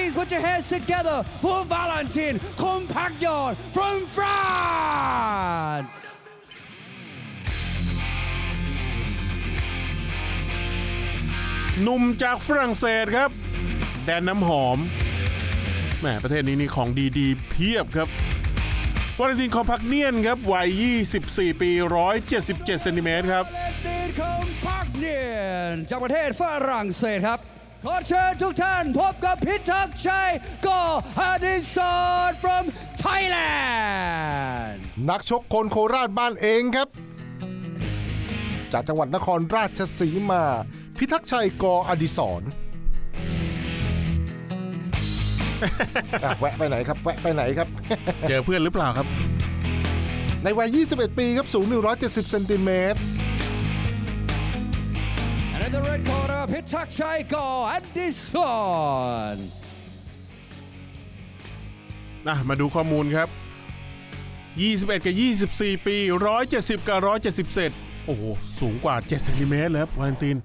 Please put your hands together for Valentin Compagnon from France. หนุ่มจากฝรั่งเศสครับ แดนน้ำหอมแหมประเทศนี้นี่ของดีๆ เพียบครับวาเลนตินคอมพักเนียนครับวัย 24 ปี 177เซนติเมตรครับ จากประเทศฝรั่งเศสครับ ขอเชิญทุกท่านพบกับพิทักษ์ชัยกอฮาดิสอน from Thailand นักชกคนโคราชบ้านเองครับ จากจังหวัดนครราชสีมา พิทักษ์ชัยกออดิศรอะแวะไปไหนครับ แวะไปไหนครับ เจอเพื่อนหรือเปล่าครับ ในวัย 21 ปีครับ สูง 170 เซนติเมตร And in the red corner พิทักษ์ชัยกอฮาดิสอนนะมาดูข้อมูลครับ 21 กับ 24 ปี 170 กับ 170เซนโอ้โห สูงกว่า 7 เซนติเมตรเลยครับวาเลนติน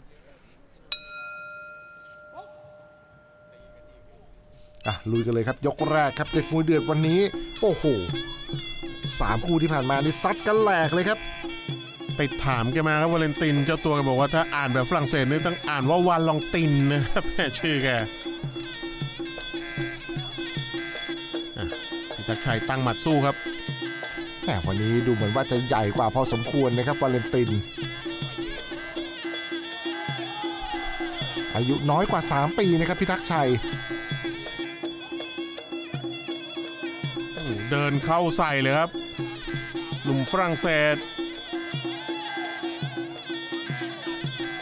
อะลุยกันเลยครับ ยกแรกครับเด็กมวยเดือดวันนี้ โอ้โหสามคู่ที่ผ่านมานี่ซัดกันแหลกเลยครับ ไปถามแกมาครับวาเลนติน เจ้าตัวแกบอกว่าถ้าอ่านแบบฝรั่งเศสนี่ต้องอ่านว่าวาลองตินนะครับแม่ชื่อแกอะพิทักษ์ชัยตั้งหมัดสู้ครับแหมวันนี้ดูเหมือนว่าจะใหญ่กว่าพอสมควรนะครับวาเลนติน อายุน้อยกว่า 3 ปีนะครับพิทักษ์ชัยโอ้โหเดินเข้าใส่เลยครับ หนุ่มฝรั่งเศส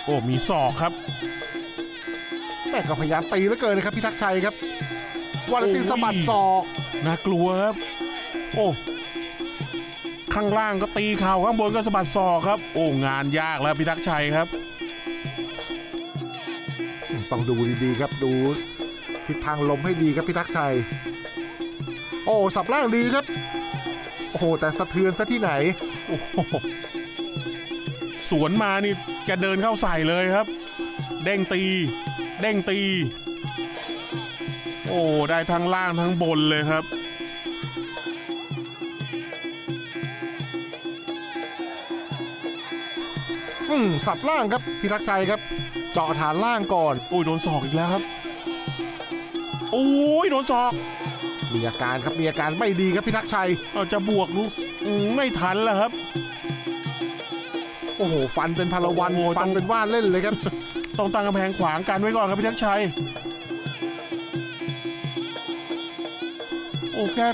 โอ้มีศอกครับแม่ก็พยายามตีเหลือเกินนะครับพิทักษ์ชัยครับวาเลนตินโอ้ยสะบัดศอกน่ากลัวครับ โอ้ข้างล่างก็ตีเข่าข้างบนก็สะบัดศอกครับ โอ้งานยากแล้วพิทักษ์ชัยครับ ต้องดูดีๆครับดูทิศทางลมให้ดีครับพิทักษ์ชัย โอ้สับล่างดีครับ โอ้โหแต่สะเทือนซะที่ไหนโอ้โห สวนมานี่แกเดินเข้าใส่เลยครับ เด้งตี เด้งตี โอ้ได้ทั้งล่างทั้งบนเลยครับอืมสับล่างครับพิทักษ์ชัยครับ เจาะฐานล่างก่อนโอ้ยโดนศอกอีกแล้วครับโอ้ยโดนศอก มีอาการครับมีอาการไม่ดีครับพิทักษ์ชัยเอาจะบวกลูกไม่ทันแล้วครับ โอ้โหฟันเป็นพลวันโอ้โหฟันต้อง เป็นว่านเล่นเลยครับ ต้องตั้งกำแพงขวางกันไว้ก่อนครับพี่ทักษ์ชัย โอ้แค่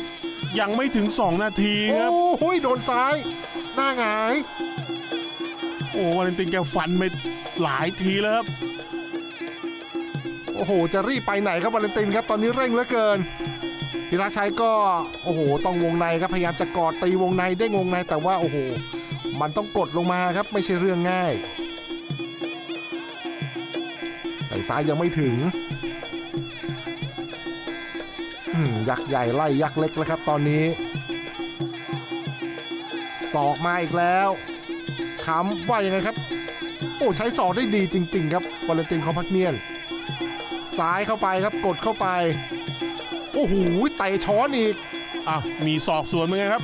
ยังไม่ถึง 2 นาทีครับโอ้โหโดนซ้าย หน้าหงายโอ้วาเลนตินแกฟันไปหลายทีแล้วครับ โอ้โห จะรีบไปไหนครับวาเลนตินครับตอนนี้เร่งเหลือเกินพิรักชัยก็โอ้โหต้องวงในครับพยายามจะกอดตีวงในเด้งวงในแต่ว่าโอ้โห มันต้องกดลงมาครับไม่ใช่เรื่องง่ายแต่ซ้ายยังไม่ถึงยักษ์ใหญ่ไล่ยักษ์เล็กแล้วครับตอนนี้ศอกมาอีกแล้วค้ำว่ายังไงครับ โอ้ใช้ศอกได้ดีจริง ๆ ครับวาเลนตินคอมพักเนียนซ้ายเข้าไปครับกดเข้าไป โอ้โหเตะช้อนอีกอ้าวมีศอกสวนเป็นไงครับ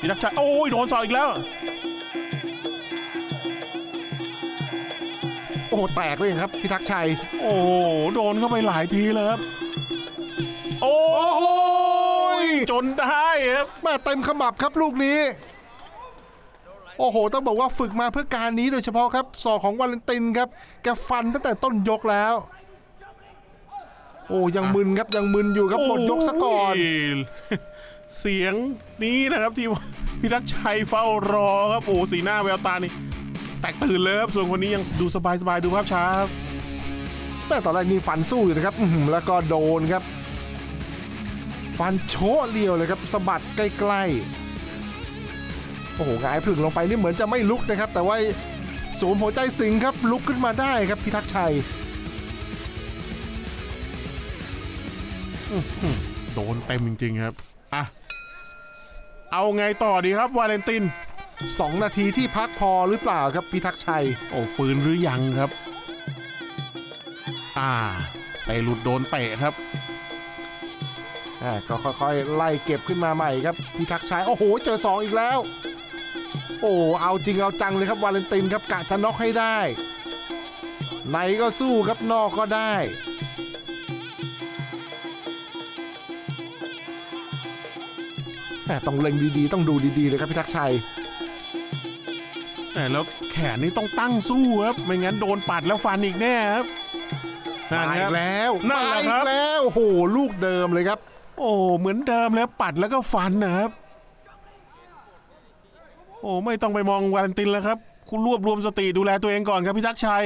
พี่ทักษ์ชัยโอ้ยโดนศอกอีกแล้ว โอ้โหแตกเลยครับพิทักษ์ชัย โอ้โหโดนเข้าไปหลายทีเลยครับ โอ้ยจนได้ครับแม่เต็มขมับครับลูกนี้ โอ้โห ต้องบอกว่าฝึกมาเพื่อการนี้โดยเฉพาะครับศอกของวาเลนตินครับ แกฟันตั้งแต่ต้นยกแล้ว โอ้ยังมึนครับยังมึนอยู่ครับหมดยกซะก่อนโยเสียงนี้นะครับที่พี่ทักษ์ชัยเฝ้ารอครับโอ้สีหน้าแววตานี่แต กตื่นเลยครับส่วนคนนี้ยังดูสบายๆดูภาพช้าครับแม่ตอนแรกนี่ฟันสู้อยู่นะครับแล้วก็โดนครับ ฟันโชะเดียวเลยครับสะบัดใกล้ๆโอ้โหหงายผึ่งลงไปนี่เหมือนจะไม่ลุกนะครับ แต่ว่าสวมหัวใจสิงครับลุกขึ้นมาได้ครับพิทักษ์ชัยโดนเต็มจริงๆครับอะเอาไงต่อดีครับวาเลนติน 2 นาทีที่พักพอหรือเปล่าครับพิทักษ์ชัย โอ้ฟื้นหรือยังครับ อ่าเตะหลุดโดนเตะครับอ่าก็ค่อยๆ ไล่เก็บขึ้นมาใหม่ครับพิทักษ์ชัย โอ้โห เจอ 2 อีกแล้ว โอ้เอาจริงเอาจังเลยครับวาเลนตินครับกะจะน็อกให้ได้ ในก็สู้ครับนอกก็ได้แต่ต้องเล็งดีๆ ต้องดูดีๆเลยครับพิทักษ์ชัย แหมแล้วแขนนี่ต้องตั้งสู้ครับ ไม่งั้นโดนปัดแล้วฟันอีกแน่ครับนั่นมาคอีรับ กแล้วนั่นแหละมาอีครักบ แล้วโอ้โหลูกเดิมเลยครับ โอ้เหมือนเดิมแล้วปัดแล้วก็ฟันนะครับ โอ้ไม่ต้องไปมองวาเลนตินแล้วครับ คุณรวบรวมสติดูแลตัวเองก่อนครับพี่ทักษ์ชัย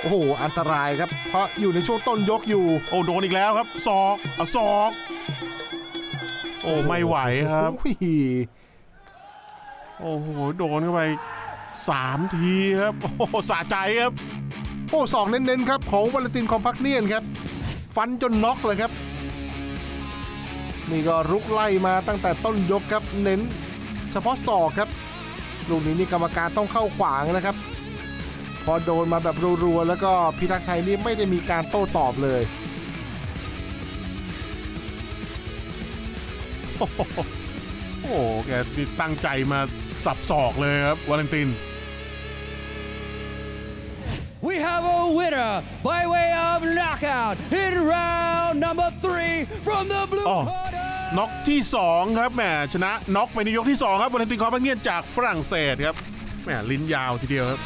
โอ้โหอันตรายครับ เพราะอยู่ในช่วงต้นยกอยู่ โอ้โดนอีกแล้วครับศอกเอาศอก โอ้ไม่ไหวครับ โอ้โห โอ้โห โดนเข้าไปสามทีครับ โอ้โหสะใจครับ โอ้สองเน้นๆครับ ของวาเลนตินคอมพักเนียนครับ ฟันจนน็อกเลยครับ นี่ก็รุกไล่มาตั้งแต่ต้นยกครับ เน้น เฉพาะศอกครับ ลูกนี้นี่กรรมการต้องเข้าขวางนะครับ พอโดนมาแบบรัวๆแล้วก็พิทักษ์ชัยนี่ไม่ได้มีการโต้ตอบเลย โอ้โหโอ้โหแกนี่ตั้งใจมาสับศอกเลยครับ วาเลนติน We have a winner by way of knockout in round number three from the blue Oh. corner. น็อกที่ 2 ครับแหมชนะน็อกไปในยกที่ 2 ครับวาเลนตินคอร์บังเนียนจากฝรั่งเศสครับแหมลิ้นยาวทีเดียวครับ